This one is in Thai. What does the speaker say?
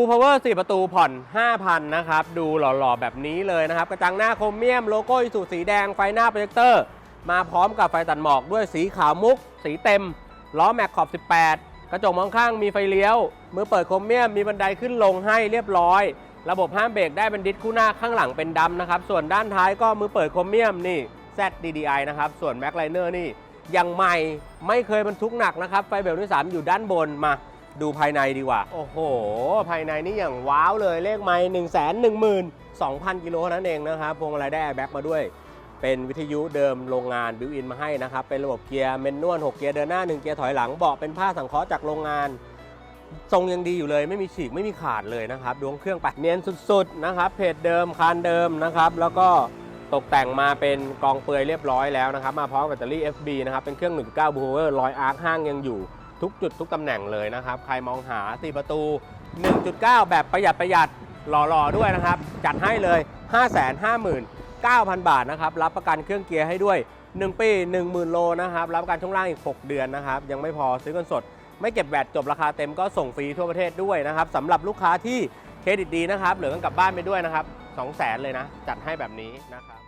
บูพาวเวอร์4ประตูผ่อน 5,000 นะครับ ดูหล่อๆ แบบนี้เลยนะครับ กระจังหน้าโครเมียม โลโก้อิสุสีแดง ไฟหน้าโปรเจคเตอร์ มาพร้อมกับไฟตัดหมอกด้วยสีขาวมุก สีเต็ม ล้อแม็กขอบ 18 กระจกมองข้างมีไฟเลี้ยว มือเปิดโครเมียม มีบันไดขึ้นลงให้เรียบร้อย ระบบห้ามเบรกได้เป็นดิสคู่หน้าข้างหลังเป็นดำนะครับ ส่วนด้านท้ายก็มือเปิดโครเมียมนี่ ZDDI นะครับ ส่วน Mac Liner นี่ยังใหม่ไม่เคยบรรทุกหนักนะครับ ไฟเบลที่3อยู่ด้านบนมา ดูภายในดีกว่า โอ้โห ภายในนี่อย่างว้าวเลยเลขไม้1 1 2 0 0 0กิโลเท่านั้นเองนะครับพวงมาลัยได้แอร์แบ็กมาด้วย เป็นวิทยุเดิมโรงงานบิวอินมาให้นะครับ เป็นระบบเกียร์เมนนวล6เกียร์เดินหน้า 1 เกียร์ถอยหลังเบาะเป็นผ้าสังเคราะห์จากโรงงาน ทรงยังดีอยู่เลยไม่มีฉีกไม่มีขาดเลยนะครับดวงเครื่องไปเนียนสุดๆนะครับเพจเดิมคานเดิมนะครับแล้วก็ตกแต่งมาเป็นกองเปลือยเรียบร้อยแล้วนะครับ มาพร้อมแบตเตอรี่ FB นะครับ เป็นเครื่อง 1.9บูเวอร์รอยอาร์คห้างยังอยู่ ทุกจุดทุกตำแหน่งเลยนะครับ ใครมองหา 4 ประตู 1.9 แบบประหยัดประหยัดหล่อๆด้วยนะครับ จัดให้เลย 559,000 บาทนะครับ รับประกันเครื่องเกียร์ให้ด้วย 1 ปี 10,000 โลนะครับ รับประกันช่วงล่างอีก 6 เดือนนะครับ ยังไม่พอซื้อเงินสด ไม่เก็บแวดจบราคาเต็มก็ส่งฟรีทั่วประเทศด้วยนะครับสำหรับลูกค้าที่เครดิตดีนะครับเหลือกันกลับบ้านไปด้วยนะครับ2 0 0 0 0 0เลยนะ จัดให้แบบนี้นะครับ